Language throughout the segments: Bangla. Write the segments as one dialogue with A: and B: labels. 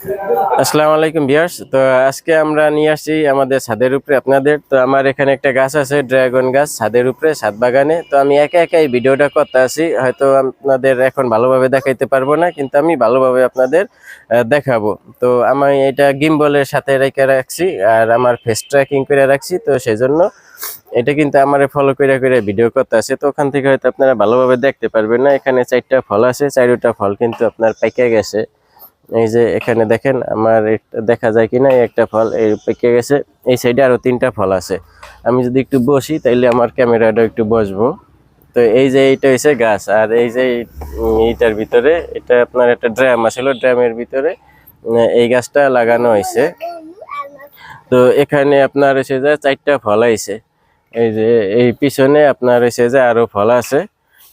A: আসসালামু আলাইকুম বিয়ার্স তো আজকে আমরা নিয়ে আসছি আমাদের ছাদের উপরে আপনাদের। তো আমার এখানে একটা গাছ আছে, ড্রাগন গাছ, ছাদের উপরে, ছাদ বাগানে। তো আমি একা একা এই ভিডিওটা করতে আসি। হয়তো আপনাদের এখন ভালোভাবে দেখাইতে পারব না, কিন্তু আমি ভালোভাবে আপনাদের দেখাবো। তো আমি এটা গিম্বলের সাথে রেখে রাখছি আর আমার ফেস ট্র্যাকিং করে রাখছি। তো সেই জন্য এটা কিন্তু আমার ফলো করে করে ভিডিও করতে আছে তো ওখান থেকে হয়তো আপনারা ভালোভাবে দেখতে পারবেন না। এখানে চারটা ফল আছে, চারটা ফল কিন্তু আপনার পেকে গেছে। এই যে এখানে দেখেন, আমার দেখা যায় কিনা একটা ফল এই পেকে গেছে। এই সাইডে আরও তিনটা ফল আছে। আমি যদি একটু বসি, তাইলে আমার ক্যামেরাটা একটু বসবো। তো এই যে এইটা হয়েছে গাছ, আর এই যে এইটার ভিতরে, এটা আপনার একটা ড্রাম আসলে ড্রামের ভিতরে এই গাছটা লাগানো হয়েছে তো এখানে আপনার এসে যে চারটা ফল আইছে। এই যে, এই পিছনে আপনার এসে যে আরও ফল আছে।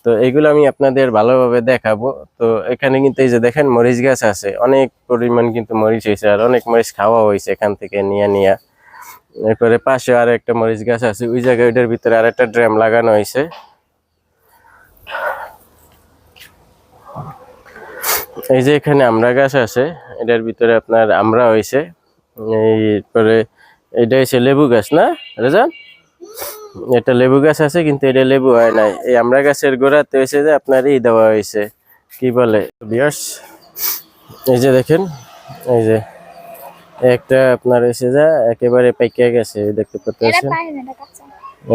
A: তো এগুলো আমি আপনাদের ভালোভাবে দেখাবো। তো এখানে কিন্তু এই যে দেখেন মরিচ গাছ আছে, অনেক পরিমাণ কিন্তু মরিচ হয়েছে আর অনেক মরিচ খাওয়া হয়েছে এখান থেকে নিয়ে নিয়ে। এরপরে পাশে আর একটা মরিচ গাছ আছে, ওই জায়গায় ওইটার ভিতরে আর একটা ড্রাম লাগানো হয়েছে। এই যে এখানে আমড়া গাছ আছে, এটার ভিতরে আপনার আমড়া হয়েছে। এরপরে এটা হচ্ছে লেবু গাছ না, রেজান? এটা লেবু গাছ আছে কিন্তু এটা লেবু হয় নাই। এই আমরা গাছের গোড়াতে হয়েছে যে আপনার এই দেওয়া হয়েছে। কি বলে? বিয়ার্স এই যে দেখেন এই যে একটা আপনার হয়েছে যে একেবারে পাইকা গেছে দেখতে পাচ্ছেন?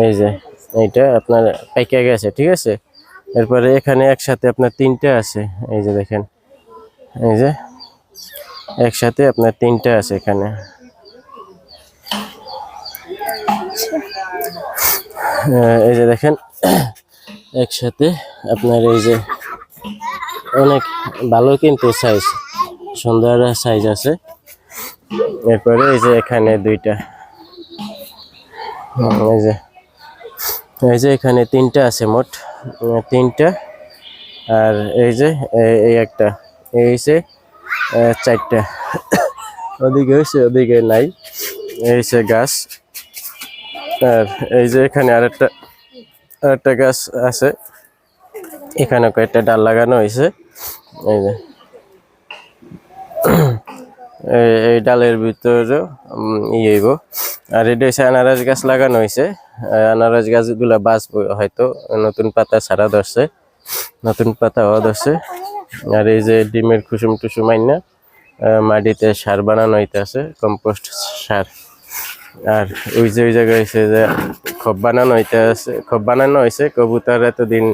A: এই যে এইটা আপনার পাইকে গেছে ঠিক আছে? এরপরে এখানে একসাথে আপনার তিনটা আছে এই যে দেখেন। এই যে একসাথে আপনার তিনটা আছে এখানে। এই যে দেখেন, একসাথে আপনার এই যে অনেক ভালো কিন্তু সাইজ সুন্দর সাইজ আছে। এরপরে এই যে এখানে দুইটা এই যে এই যে এখানে তিনটা আছে মোট তিনটা, আর এই যে এই একটা, এই যে চারটা। ওদিকে ওদিকে নাই, এই হচ্ছে গাছ। আর এই যে এখানে আরেকটা আরেকটা গাছ আছে। এখানে কয়েকটা ডাল লাগানো হয়েছে। এই যে। এই- ডালের ভিতরে ই হইব। আর এটা হচ্ছে আনারস গাছ লাগানো হয়েছে আনারস গাছগুলা বাঁচবো হয়তো, নতুন পাতা ছাড়া ধরছে। নতুন পাতা হওয়া ধরছে। আর এই যে ডিমের কুসুম টুসুম আইনা মাটিতে সার বানানো হইতেছে, কম্পোস্ট সার। আর ওই যে, ওই জায়গায় হয়েছে যে খব বানানো হইতে আছে খব বানানো হয়েছে কবুতর এতদিন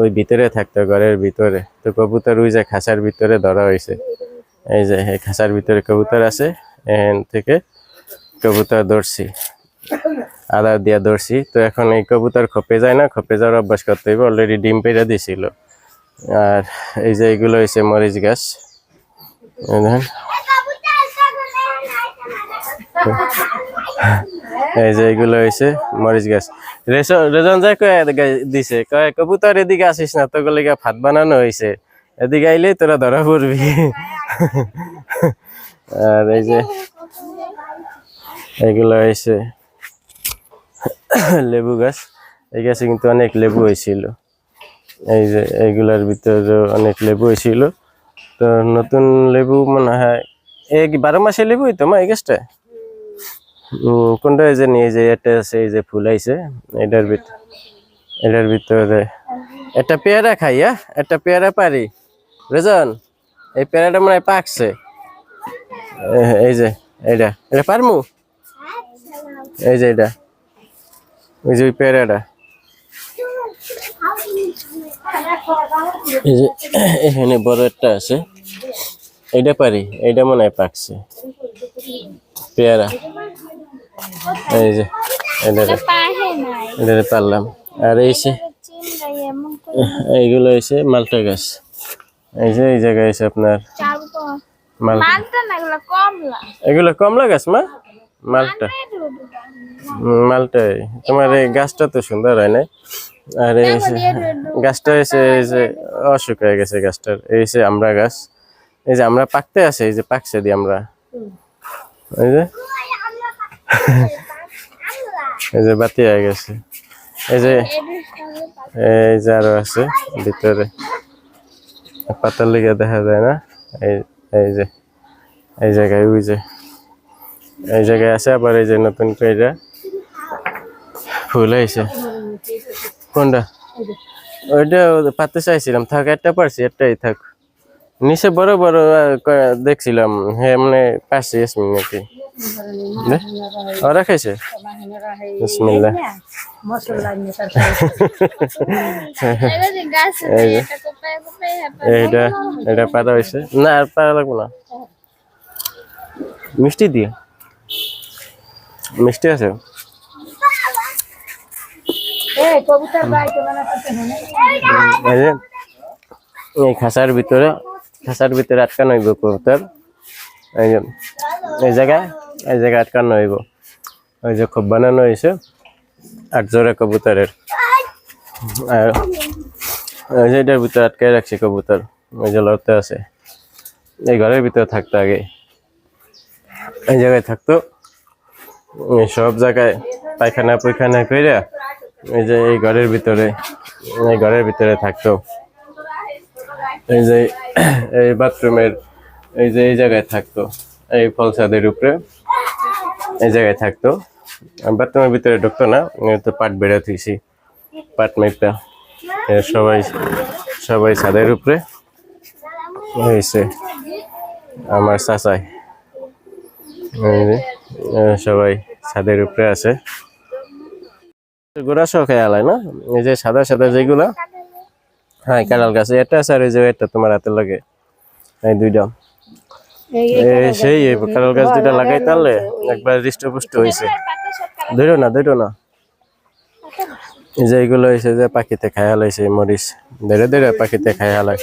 A: ওই ভিতরে থাকতো, ঘরের ভিতরে। তো কবুতর ওই যে খাঁচার ভিতরে ধরা হয়েছে এই যে, এই খাঁচার ভিতরে কবুতর আছে, এখান থেকে কবুতর ধরছি, আদা দিয়া ধরছি। তো এখন এই কবুতর খপে যায় না, খপে যাওয়ার অভ্যাস করতে হইব অলরেডি ডিম পেড়ে দিছিল। আর এই যে এগুলো হয়েছে মরিচ গাছ। দেখেন। এই যে এগুলো হয়েছে মরিচ গাছ। রেজন যায় দিছে, কয়, কবুতর এদিকে আসিস না তোকে লেগে ভাত বানানো হয়েছে এদিকে আইলেই তোরা ধরা পড়বি। আর এই যে এগুলো হয়েছে লেবু গাছ। এই গাছে কিন্তু অনেক লেবু হয়েছিল এই যে এইগুলার ভিতরে অনেক লেবু হয়েছিল তো নতুন লেবু মনে হয় এই বারো মাসে লেবুই তো মা এই গাছটা? কোনটা এই যে নিয়ে যে এটা আছে, এই যে ফুল আইছে, এটার ভিতরে এটার ভিতরে একটা পেয়ারা খাই হ্যাঁ? একটা পেয়ারা পারি। রেজন, এই পেয়ারাটা মনে হয় পাকছে। এই যে এইটা এটা পারমু? এই যে এটা ওই যে ওই পেয়ারাটা। এই যে এখানে বড় একটা আছে। এইটা পারি এইটা মনে হয় পাকছে। পেয়ারা। এই যে এটা পারলাম। আর এই সে এইগুলো এসে মালটা গাছ। এই যে এই জায়গায় এসে আপনার এগুলো কমলা। গাছ মা? মালটা। হুম, মালটাই তোমার এই গাছটা তো সুন্দর হয় না? আর এই গাছটা এসে এই যে অসুখ হয়ে গেছে গাছটার। এই যে আমরা গাছ। এই যে আমরা পাকতে আছে এই যে পাকছে দি আমরা। এই যে এই যে বাতি হয়ে গেছে। এই যে এই যে আরও আছে, ভিতরে। পাতার লিগে দেখা যায় না? এই এই যে, এই জায়গায়, ওই যে। এই জায়গায় আছে, আবার এই যে নতুন করে ফুল হয়েছে কোনটা? ওইটা পাতে চাইছিলাম, থাক, একটা পারছি, একটাই থাক। নিচে বড় বড় দেখছিলাম হ্যাঁ মানে পারছি ইয়াসমিন নাকি? ওরা খাইছে? বিসমিল্লাহ। এইটা এটা পাতা হয়েছে না, আর পাতা লাগবে না। মিষ্টি দিয়ে মিষ্টি আছে।
B: এই
A: খাসার ভিতরে খাসার ভিতরে আটকানো কবুতর। এই জায়গায় এই জায়গায় আটকানো হইব ওই যে খুব বানানো হয়েছে আট জোড়া কবুতরের। আর ওই যে এটার ভিতরে আটকায় রাখছি কবুতর, ওই যে লড়তে আছে। এই ঘরের ভিতরে থাকতো আগে। এই জায়গায় থাকতো। সব জায়গায় পায়খানা পায়খানা করে এই যে এই ঘরের ভিতরে, এই ঘরের ভিতরে থাকতো। এই যে এই বাথরুমের, এই যে এই জায়গায় থাকতো, এই ফল ছাদের উপরে। এই জায়গায় থাকতো। বাথরুমের ভিতরে ঢুকতো না তো পাট বেড়ে থুইছি পাট মেপটা সবাই সবাই ছাদের উপরে হয়েছে। আমার চাচাই সবাই ছাদের উপরে আছে। গোড়া খেয়াল হয় না? এই যে সাদা সাদা যেগুলা হ্যাঁ কাঁড়াল গাছ, এটা আছে আর এই যে, এটা তোমার হাতে লাগে। এই দুইটা। সেই এই গাছ দুইটা লাগাই তাহলে একবার হৃষ্টপুষ্ট হয়েছে ধরো না ধরো না। এই যে এইগুলো হয়েছে যে পাখিতে খায়া হালাইছে মরিচ। ধরে ধরে পাখিতে খায়া লাই